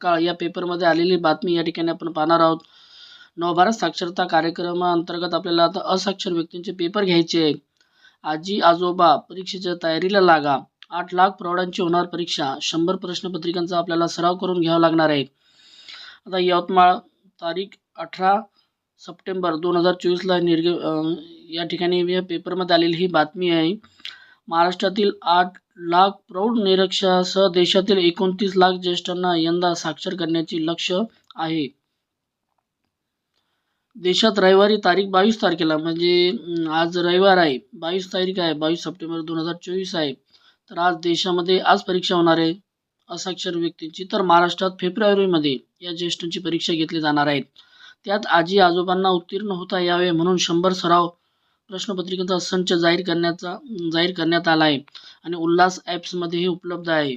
सकाळ या पेपरमध्ये आलेली बातमी या ठिकाणी आपण पाहणार आहोत. नवभारत साक्षरता कार्यक्रमाअंतर्गत आपल्याला आता असाक्षर व्यक्तींचे पेपर घ्यायचे आहे. आजी आजोबा परीक्षेच्या तयारीला लागा. आठ लाख प्रौढांची होणार परीक्षा. शंभर प्रश्नपत्रिकांचा आपल्याला सराव करून घ्यावा लागणार आहे. आता यवतमाळ तारीख अठरा सप्टेंबर दोन हजार चोवीसला निर्ग या ठिकाणी या पेपरमध्ये आलेली ही बातमी आहे. महाराष्ट्रातील आठ लाख प्रौढ निरक्षरासह देशातील एकोणतीस लाख ज्येष्ठांना यंदा साक्षर करण्याचे लक्ष आहे. देशात रविवारी तारीख बावीस तारखेला म्हणजे आज रविवार आहे. बावीस तारीख आहे बावीस सप्टेंबर दोन हजार चोवीस आहे. तर आज देशामध्ये आज परीक्षा होणार आहे असाक्षर व्यक्तींची. तर महाराष्ट्रात फेब्रुवारीमध्ये या ज्येष्ठांची परीक्षा घेतली जाणार आहे. त्यात आजी आजोबांना उत्तीर्ण होता यावे म्हणून शंभर सराव प्रश्नपत्रिकेचा संच जाहीर करण्याचा जाहीर करण्यात आला आहे आणि उल्हास ॲप्समध्ये हे उपलब्ध आहे.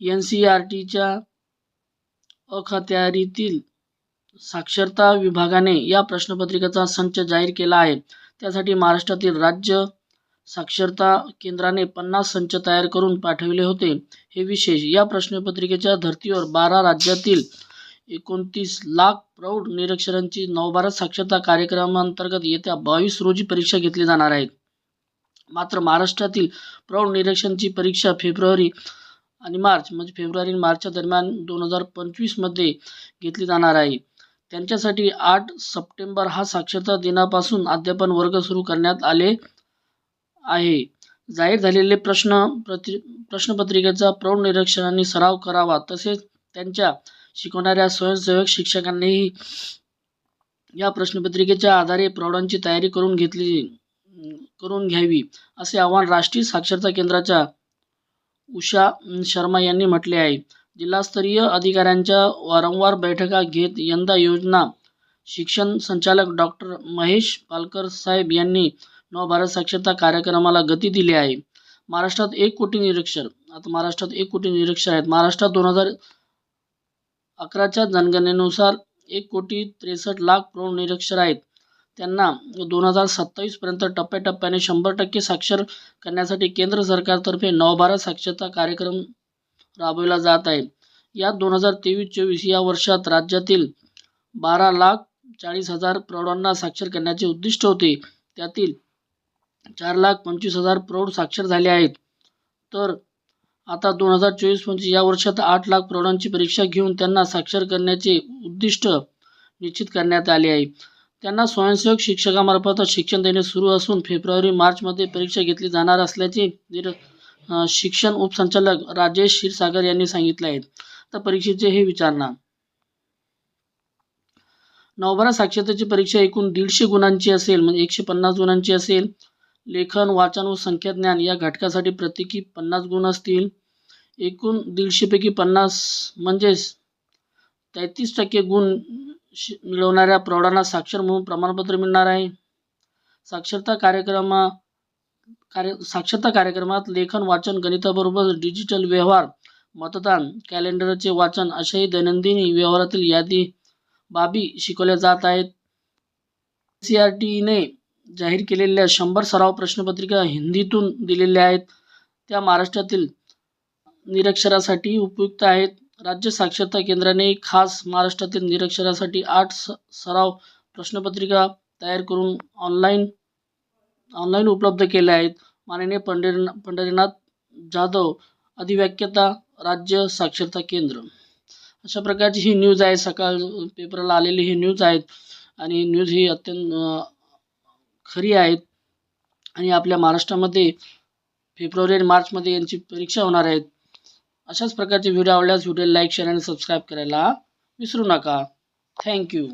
एन सी आर टीच्या अखत्यारीतील साक्षरता विभागाने या प्रश्नपत्रिकेचा संच जाहीर केला आहे. त्यासाठी महाराष्ट्रातील राज्य साक्षरता केंद्राने पन्नास संच तयार करून पाठविले होते. हे विशेष या प्रश्नपत्रिकेच्या धर्तीवर बारा राज्यातील एकोणतीस लाख प्रौढ निरक्षरांची नवभारत साक्षरता कार्यक्रमांतर्गत येत्या बावीस रोजी परीक्षा घेतली जाणार आहे मात्र महाराष्ट्रातील प्रौढ निरक्षरांची परीक्षा फेब्रुवारी आणि मार्च म्हणजे फेब्रुवारी आणि मार्चच्या दरम्यान दोन हजार पंचवीसमध्ये घेतली जाणार आहे. त्यांच्यासाठी आठ सप्टेंबर हा साक्षरता दिनापासून अध्यापन वर्ग सुरू करण्यात आले आहे. जाहीर झालेले प्रश्न प्रति प्रश्नपत्रिकेचा प्रौढ निरीक्षणांनी सराव करावा तसेच त्यांच्या शिकवणाऱ्या स्वयंसेवक शिक्षकांनीही या प्रश्नपत्रिकेच्या आधारे प्रौढांची तयारी करून घेतली करून घ्यावी असे आवाहन राष्ट्रीय साक्षरता केंद्राच्या उषा शर्मा यांनी म्हटले आहे. जिल्हास्तरीय अधिकाऱ्यांच्या वारंवार बैठका घेत यंदा योजना शिक्षण संचालक डॉक्टर महेश पालकर साहेब यांनी नवभारत साक्षरता कार्यक्रमाला गती दिली आहे. महाराष्ट्रात एक कोटी निरक्षर आता महाराष्ट्रात एक कोटी निरक्षर आहेत. महाराष्ट्रात दोन हजार अकराच्या जनगणनेनुसार एक कोटी त्रेसष्ट लाख प्रौढ निरक्षर आहेत. त्यांना दोन हजार सत्तावीसपर्यंत टप्प्याटप्प्याने शंभर टक्के साक्षर करण्यासाठी केंद्र सरकारतर्फे नवभारत साक्षरता कार्यक्रम राबविला जात आहे. यात दोन हजार तेवीस चोवीस या वर्षात राज्यातील बारा लाख चाळीस हजार प्रौढांना साक्षर करण्याचे उद्दिष्ट होते. त्यातील चार लाख पंचवीस हजार प्रौढ साक्षर झाले आहेत. तर आता दोन हजार चोवीस पंचवीस या वर्षात आठ लाख प्रौढांची परीक्षा घेऊन त्यांना साक्षर करण्याचे उद्दिष्ट निश्चित करण्यात आले आहे. त्यांना स्वयंसेवक शिक्षकामार्फत शिक्षण देणे सुरू असून फेब्रुवारी मार्चमध्ये परीक्षा घेतली जाणार असल्याचे निर शिक्षण उपसंचालक राजेश क्षीरसागर यांनी सांगितले आहे. तर परीक्षेचे हे विचारणा नवभारत साक्षरतेची परीक्षा एकूण दीडशे गुणांची असेल म्हणजे एकशे पन्नास गुणांची असेल. लेखन वाचन व संख्याज्ञान या घटकासाठी प्रत्येकी पन्नास गुण असतील. एकूण दीडशेपैकी पन्नास म्हणजेच तेहतीस टक्के गुण शि- मिळवणाऱ्या प्रौढांना साक्षर म्हणून प्रमाणपत्र मिळणार आहे. साक्षरता कार्यक्रमा कार्य साक्षरता कार्यक्रमात लेखन वाचन गणिताबरोबर डिजिटल व्यवहार मतदान कॅलेंडरचे वाचन अशाही दैनंदिन व्यवहारातील यादी बाबी शिकवल्या जात आहेत. सी आर टीने जाहीर केलेल्या शंभर सराव प्रश्नपत्रिका हिंदीतून दिलेल्या आहेत. त्या महाराष्ट्रातील निरक्षरासाठी उपयुक्त आहेत. राज्य साक्षरता केंद्राने खास महाराष्ट्रातील निरक्षरासाठी आठ स सराव प्रश्नपत्रिका तयार करून ऑनलाईन ऑनलाईन उपलब्ध केल्या आहेत. माननीय पंढरी पंढरीनाथ जाधव अधिव्याख्यता राज्य साक्षरता केंद्र. अशा प्रकारची ही न्यूज आहे. सकाळ पेपरला आलेली ही न्यूज आहेत. आणि न्यूज ही अत्यंत खरी आहेत. आणि आपल्या महाराष्ट्रामध्ये फेब्रुवारी आणि मार्चमध्ये यांची परीक्षा होणार आहेत. अशाच प्रकारचे व्हिडिओ आवडल्यास व्हिडिओ लाईक शेअर आणि सबस्क्राईब करायला विसरू नका. थँक्यू